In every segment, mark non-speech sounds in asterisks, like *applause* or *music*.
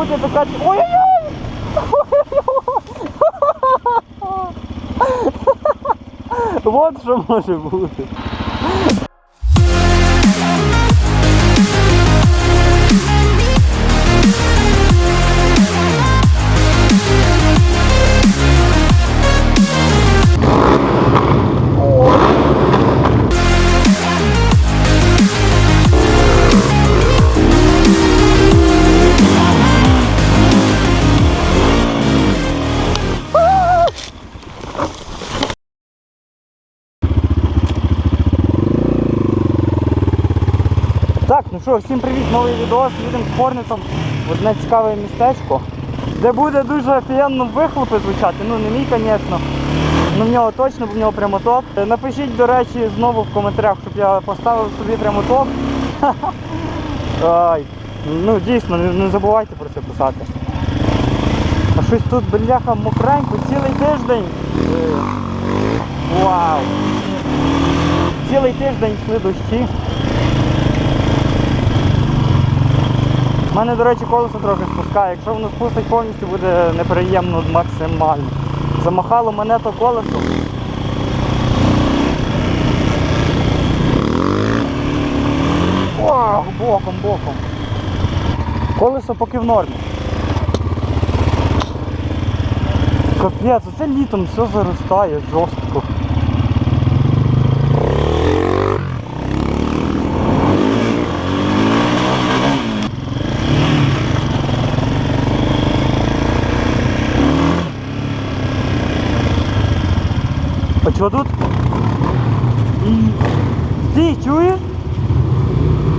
бути така. Ой-ой-ой! Вот *laughs* що може бути. Що, всім привіт, новий відос. Їдемо з Хорнетом в одне цікаве містечко, де буде дуже офігенно вихлопи звучати. Ну не мій, звісно. Ну в нього точно, бо в нього прямо топ. Напишіть, до речі, знову в коментарях, щоб я поставив собі прямо топ. *laughs* Ай, ну дійсно, не, не забувайте про це писати. А щось тут, бляха, мокренько, цілий тиждень. Е, Вау! Цілий тиждень йшли дощі. У мене, до речі, колесо трохи спускає. Якщо воно спустить повністю, буде неприємно максимально. Замахало мене то колесо. О, боком, боком. Колесо поки в нормі. Капець, оце літом все заростає жорстко. Чого тут? Ти чуєш?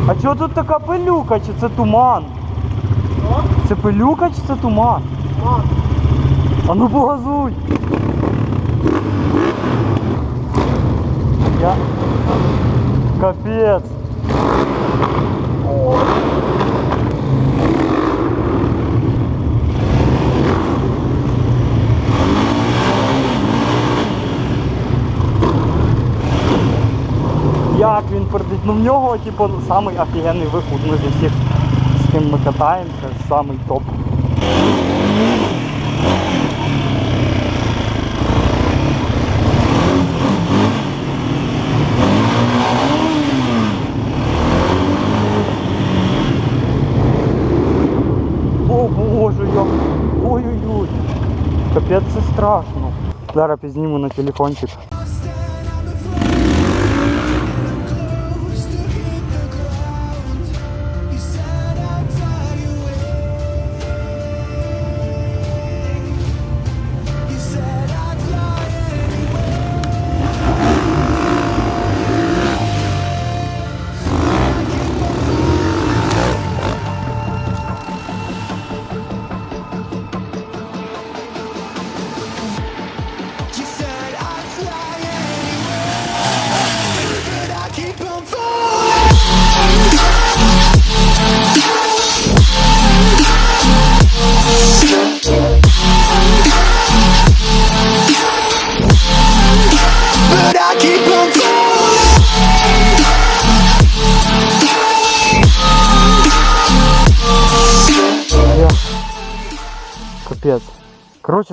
А чого тут така пилюка, чи це туман? Це пилюка чи це туман? А ну погазуй! Я... Капець! Як він пердить? Ну в нього, типу, самий офігенний виход. Ми з усіх, з ким ми катаємося, самий топ. О боже, я. Ой-ой-ой. Капець це страшно. Зараз пізніму на телефончик.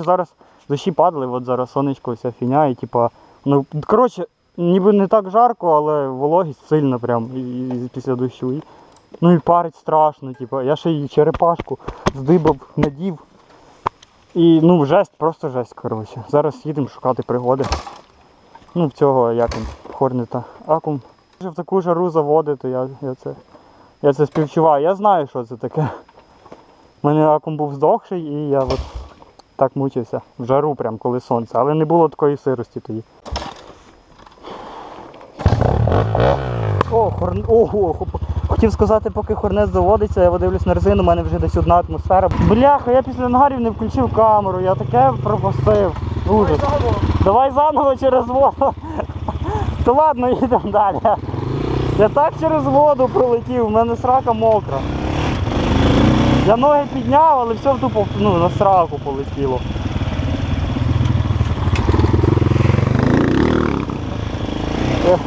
Зараз дощі падали, от зараз сонечко вся фіня і типа. Ну, коротше, ніби не так жарко, але вологість сильна прям і, і після дощу. І, ну і парить страшно, типа. Я ще й черепашку здибав, надів. І ну жесть, просто жесть, коротше. Зараз їдемо шукати пригоди. Ну, в цього як він, хорнета акум. Вже в таку жару заводити, я, я це. Я це співчуваю. Я знаю, що це таке. У мене акум був здохший і я от так мучився в жару, прям коли сонце, але не було такої сирості тоді. О, хорн... Ого, хотів сказати, поки хорнет заводиться, я подивлюсь на резину, у мене вже десь одна атмосфера. Бляха, я після ангарів не включив камеру, я таке пропустив. Ужас. Давай заново через воду. *laughs* То ладно, *laughs* їдемо далі. Я так через воду пролетів, у мене срака мокра. Я ноги підняв, але все тупо ну, на сраку полетіло. Е.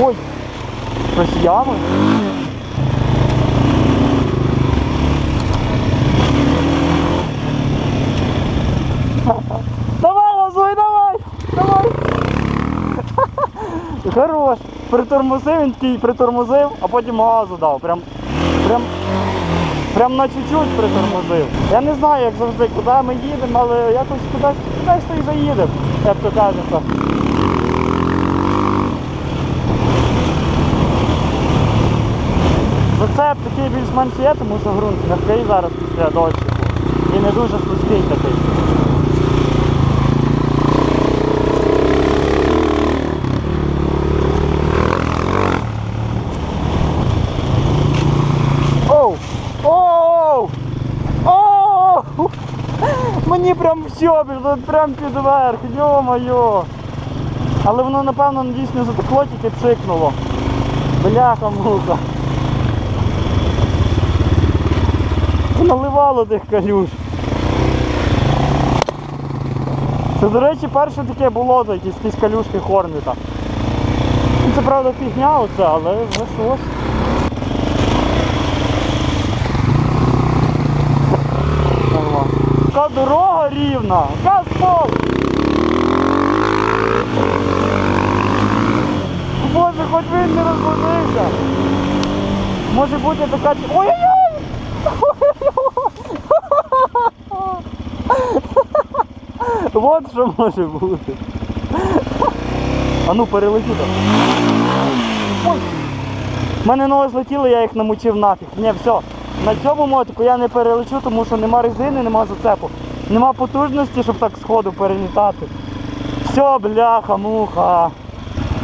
Ой! Росіяни! Давай, Лозуй, давай! Давай! Хорош! Притормозив, він такий притормозив, а потім газу дав. Прям, прям прям на чуть-чуть притормозив. Я не знаю, як завжди, куди ми їдемо, але якось кудись, кудись то й заїдемо, як то кажеться. Зацеп такий більш-менш є, тому що ґрунт легкий зараз після дощику. І не дуже слизький такий. Оу! Оу! Оу! Мені прям в щобі, тут прям під верх, йо-моє! Але воно, напевно, не затекло, тільки цикнуло. Бляха муха. Наливало тих калюш. Це, до речі, перше таке болото, якісь, якісь калюшки хорнета. Ну, Це правда фігня оце, але вже щось. Нормально. Така дорога рівна. Газпол! Боже, хоч він не розбудився. Може бути така. Ой-ой-ой! Вот що може бути. А ну перелетю там. Ой! У мене ноги злетіли, я їх намочив нафіг. Ні, все. На цьому мотику я не перелечу, тому що нема резини, нема зацепу. Нема потужності, щоб так сходу перелітати. Все, бляха, муха.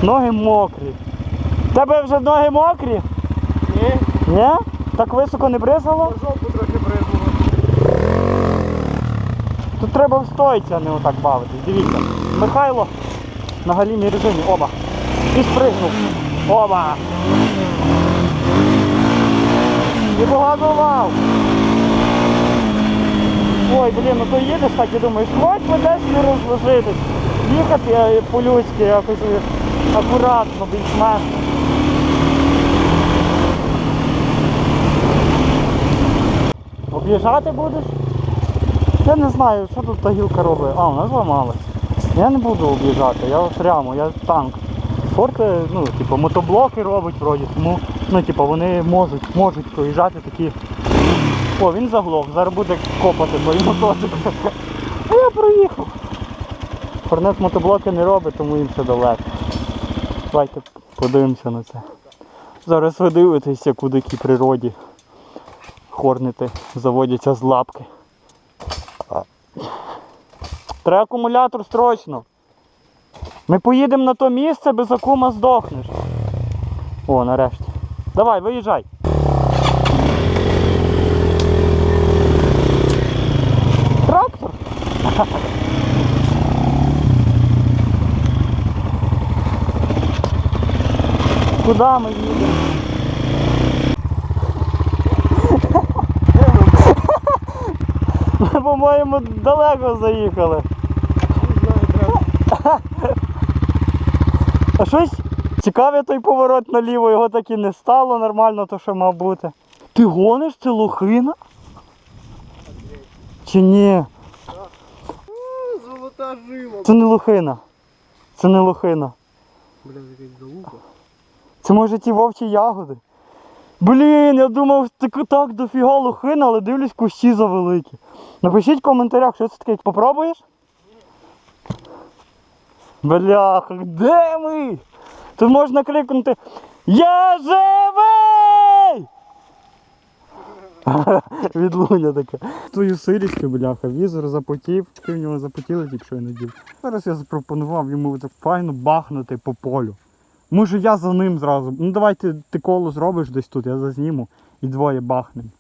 Ноги мокрі. Тебе вже ноги мокрі? Ні, Ні? Так високо не бризало? жовту трохи бризнуло. Тут треба в а не отак бавитись. Дивіться. Михайло на галімій режимі. Оба. І спригнув. Оба. І погазував. Ой, блін, ну то їдеш так і думаєш, хоч би десь не розложитись. Їхати по-людськи якось е, акуратно, більш-менш. Об'їжджати будеш? Я не знаю, що тут та гілка робить. А, вона зламалась. Я не буду об'їжджати, я прямо, я танк. Форти, ну, типу, мотоблоки робить вроді, тому, ну, типу, вони можуть, можуть проїжджати такі. О, він заглох, зараз буде копати той мотоцикл. А я проїхав. Форнет мотоблоки не робить, тому їм все далеко. Давайте подивимося на це. Зараз ви дивитеся, куди якій природі хорнити заводяться з лапки. Треба акумулятор срочно. Ми поїдемо на то місце, без акума здохнеш. О, нарешті. Давай, виїжджай. Куди ми їдемо? Ми, по-моєму, далеко заїхали. А щось цікаве той поворот наліво, його так і не стало нормально, то що мав бути. Ти гониш це лохина? Чи ні? Золота жила. Це не лохина. Це не лохина. Бля, якась залупа. Це може ті вовчі ягоди. Блін, я думав, так, так дофіга лохина, але дивлюсь, кущі завеликі. Напишіть в коментарях, що це таке. Попробуєш? Бляха, де ми? Тут можна крикнути Я живий! *laughs* Відлуння таке. Твою сирічки, бляха, візор запотів, Очки в нього запотіли, тільки що я надів. Зараз я запропонував йому так файно бахнути по полю. Може я за ним зразу. Ну давай ти, коло зробиш десь тут, я зазніму і двоє бахнем.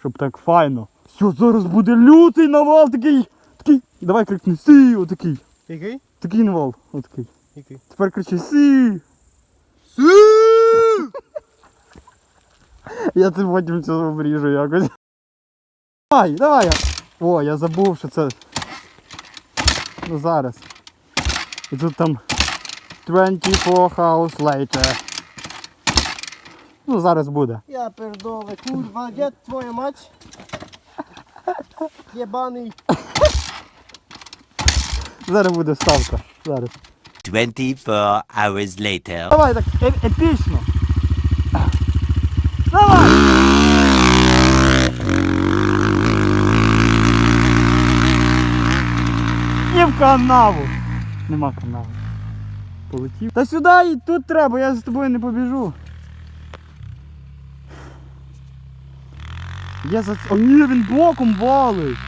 Щоб так файно. Все, зараз буде лютий навал такий. Такий. Давай крикни сі, отакий. Який? Такий навал, отакий. Який? Тепер кричи сі. *laughs* Я це потім це обріжу якось. Давай, давай. О, я забув, що це. Ну зараз. І тут там 24 hours later. Ну, зараз буде. Я пердове, курва, де твоя мать? Єбаний. Зараз буде ставка. Зараз. 24 hours later. Давай так е- епічно. Давай! І в канаву. Нема канави. Полетів. Та сюди і тут треба, я з тобою не побіжу. Я за ц- О, ні, він боком валить.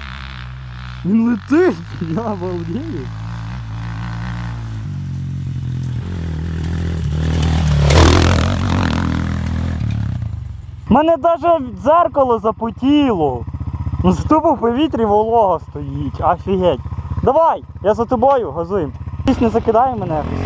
Він летить. *laughs* Я обалдею. Мене навіть дзеркало запотіло. Ну, Тупо в повітрі волога стоїть. Офігеть. Давай, я за тобою газуємо. Пісь не закидає мене якось.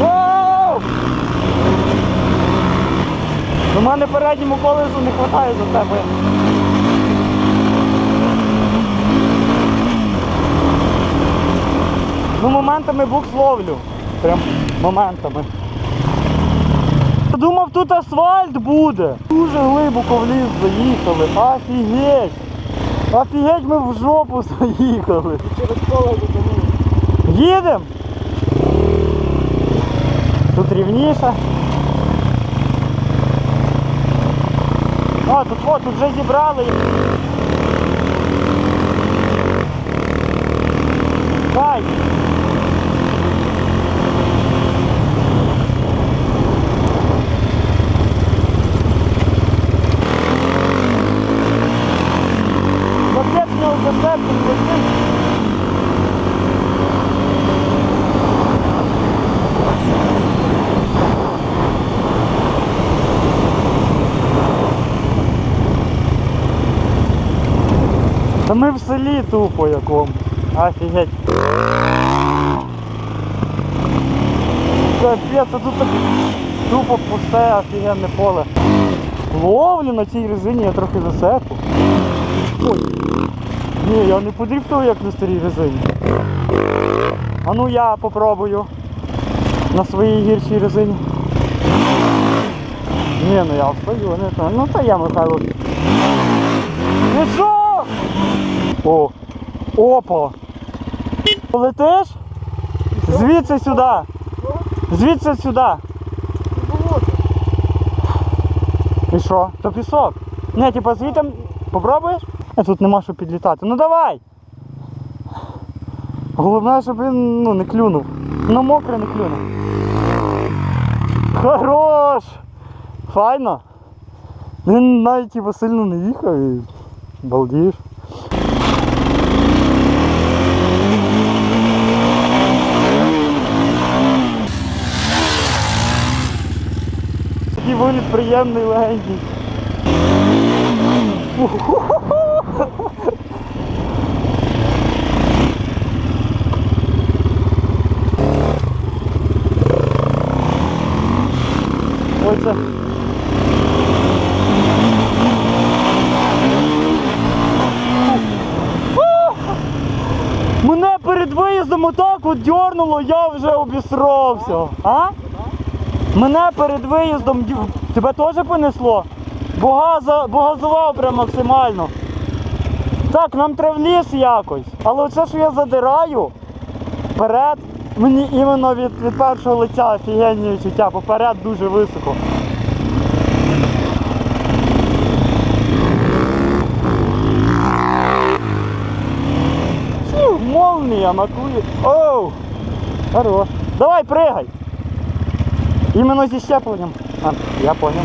Воу! У мене передньому колесу не вистачає за тебе. Ну моментами букс ловлю. Прям моментами. Думав тут асфальт буде. Дуже глибоко в ліс заїхали. Офігеть! Офігеть ми в жопу *laughs* заїхали. Через коло. Їдемо. Тут рівніше. А, тут, о, тут вже зібрали. Дай. Капець в нього зацепки, прикинь. Та ми в селі тупо якому. Офігеть. Капець, а тут так тупо пусте, офігенне поле. Ловлю на цій резині, я трохи засеку. Ой. Ні, я не подріфтую, як на старій резині. А ну я попробую на своїй гіршій резині. Ні, ну я встаю, не то. Ну та я, Михайло. О! Опа! Полетиш? Звідси сюди! Звідси сюди! І що? То пісок. Не, типа звідти попробуєш? А тут нема що підлітати. Ну давай! Головне, щоб він ну, не клюнув. Ну мокре не клюнув. Хорош! Файно! Він навіть типу, сильно не їхав і балдієш. Виліт приємний легенький. Ой, це. Мене перед виїздом отак от дьорнуло, я вже обісрався. А? Мене перед виїздом тебе теж понесло? Бо, газа, бо газував прям максимально. Так, нам треба в ліс якось. Але оце, що я задираю вперед, мені іменно від, від першого лиця офігенні відчуття, поперед дуже високо. Молнія макує. Оу! Хорош. Давай, пригай! Іменно зі щепленням. А, я понял.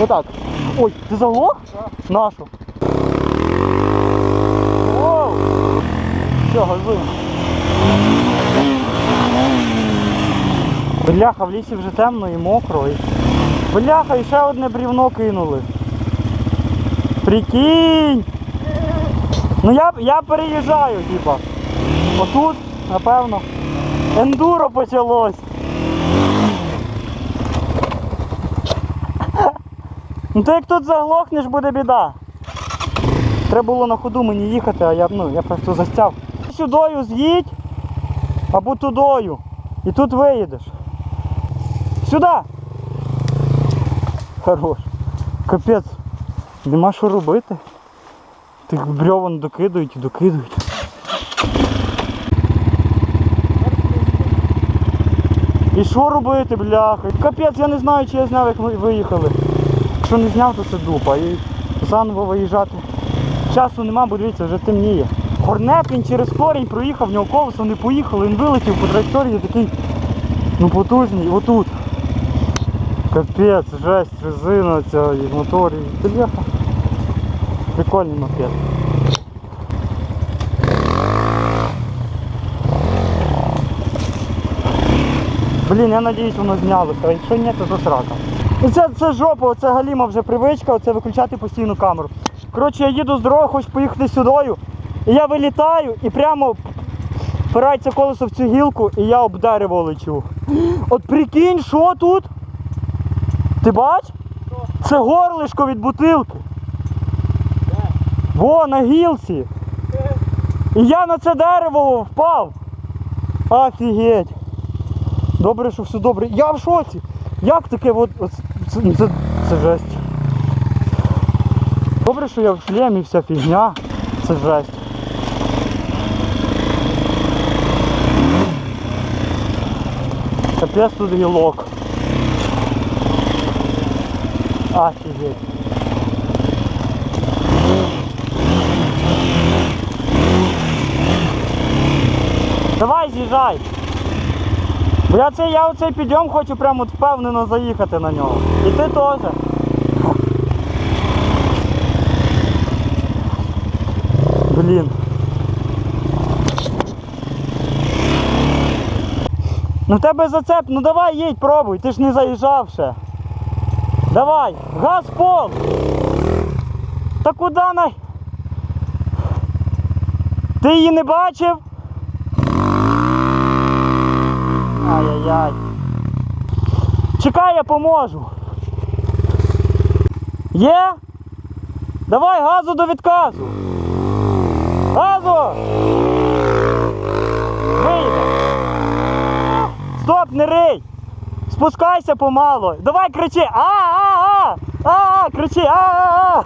Отак. Ой, ти заглох? Нашу. Оу! Все, газуємо. Бляха, в лісі вже темно і мокро. Бляха, і ще одне брівно кинули. Прикинь! Ну я, я переїжджаю, типа. Отут, напевно. Ендуро почалось. Ну ти як тут заглохнеш, буде біда. Треба було на ходу мені їхати, а я, ну, я просто застяв. Сюдою з'їдь або тудою. І тут виїдеш. Сюди! Хорош. Капець. Нема що робити. Тих брьовон докидують і докидують. І що робити, бляха? Капець, я не знаю, чи я зняв, як ми виїхали. Якщо не зняв, то це дупа. І заново виїжджати. Часу нема, бо дивіться, вже темніє. Хорнет він через корінь проїхав, в нього колесо не поїхало, він вилетів по траєкторії такий ну потужний, отут. Капець, жесть, резина ця і мотор. Прикольний мопед. Блін, я надіюсь, воно знялося, а якщо ні, то, то І Це, жопа, оце галіма вже привичка, оце виключати постійну камеру. Коротше, я їду з дороги, хочу поїхати сюдою. І я вилітаю і прямо впирається колесо в цю гілку, і я об дерево лечу. От прикинь, що тут? Ти бач? Це горлишко від бутилки. Во, на гілці. І я на це дерево впав. Офігеть. Добре, що все добре. Я в шоці. Як таке от це, це, це жесть. Добре, що я в шлемі вся фігня. Це жесть. Капець тут гілок. Офігеть. Давай з'їжджай. Я цей, я оцей підйом хочу прямо от впевнено заїхати на нього. І ти теж. Блін. Ну в тебе зацеп, ну давай їдь, пробуй, ти ж не заїжджав ще. Давай, газ пол. Та куди най? Ти її не бачив? Ай-яй-яй. Чекай, я поможу. Є? Давай газу до відказу. Газу! Виїхав. Стоп, не рий! Спускайся помало. Давай кричи! А-а-а! А-а! Кричи! А-а-а!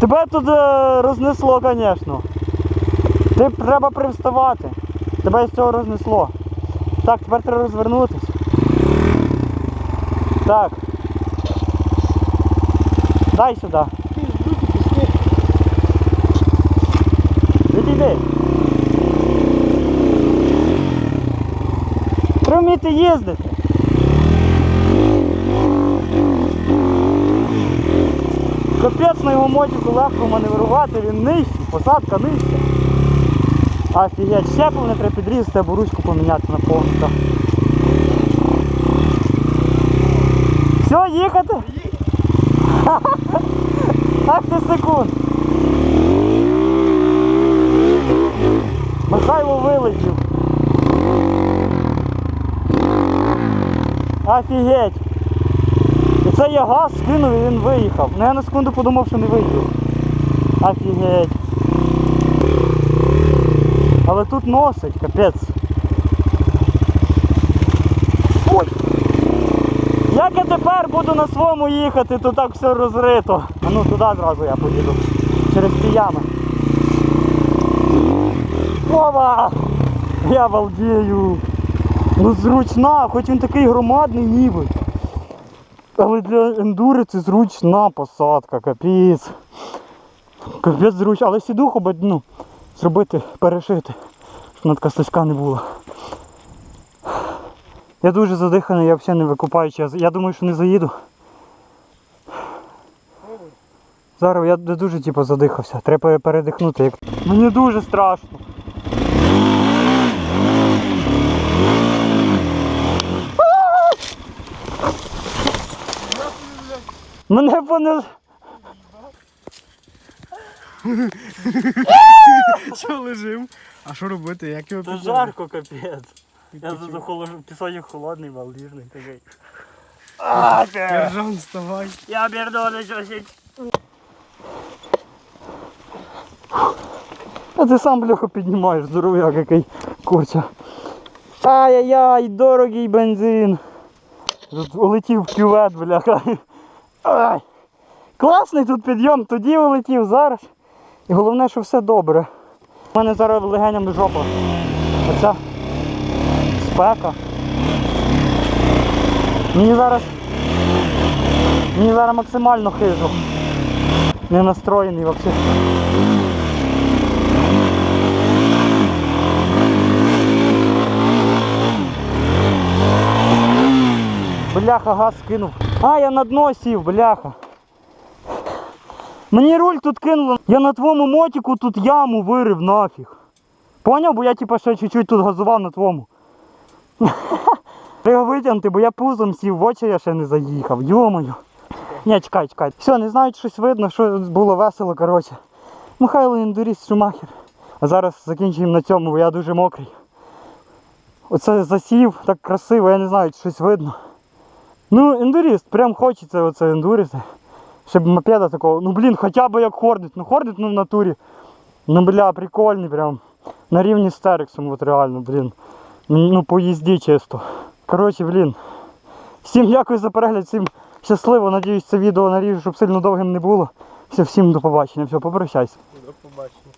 Тебе тут е, рознесло, звісно. Ти треба привставати. Тебе з цього рознесло. Так, тепер треба розвернутися. Так. Дай сюди. Відійди. Треба вміти їздити. Капець на його мотику легко маневрувати, він нижчий, посадка нижча. Офігеть, щеплення треба підрізати або ручку поміняти на повністю. Все, їхати? *laughs* Ах ти секунд. Михайло вилетів. Офігеть. І це я газ скинув і він виїхав. Ну я на секунду подумав, що не вийду. Офігеть. Але тут носить, капець. Ой! Як я тепер буду на своєму їхати, то так все розрито. А ну туди зразу я поїду. Через ті ями. Вова! Я балдею. Ну зручна, хоч він такий громадний ніби. Але для ендури це зручна посадка, капець. Капець зручно, але сідуху ну, зробити, перешити, щоб вона така слизька не була. Я дуже задиханий, я взагалі не викупаючи. Я, я думаю, що не заїду. Зараз я дуже типу, задихався. Треба передихнути. Як... Мені дуже страшно. Мене понес... *laughs* Що лежив? А що робити? Як його Та підняти? жарко, капець. Я тут холож... пісочок холодний, балдіжний такий. А, Ержан, вставай. Я пердолю щось. А ти сам бляха піднімаєш здоров'як який курча. Ай-яй-яй, дорогий бензин. Тут улетів в кювет, бляха. Ай. Класний тут підйом, тоді улетів зараз. І головне, що все добре. У мене зараз легенями жопа. Оця спека. Мені зараз. Мені зараз максимально хижу. Не настроєний взагалі. Бляха, газ кинув. А, я на дно сів, бляха. Мені руль тут кинуло. Я на твоєму мотику тут яму вирив нафіг. Поняв, бо я типа ще чуть-чуть тут газував на твоєму. *laughs* Треба витягнути, бо я пузом сів, в очі я ще не заїхав. Йомою. Ні, чекай, чекай. Все, не знаю, щось видно, що було весело, коротше. Михайло Індуріс Шумахер. А зараз закінчуємо на цьому, бо я дуже мокрий. Оце засів, так красиво, я не знаю, щось видно. Ну, ендуріст, прям хочеться оце ендурити. Щоб мопеда такого, ну блін, хоча б як хордит. Ну хордит ну в натурі. Ну бля, прикольний прям. На рівні з Терексом, от реально, блін. Ну по їзді чисто. Коротше, блін. Всім дякую за перегляд, всім щасливо. Надіюсь, це відео наріжу, щоб сильно довгим не було. Все, всім до побачення. Все, попрощайся. До побачення.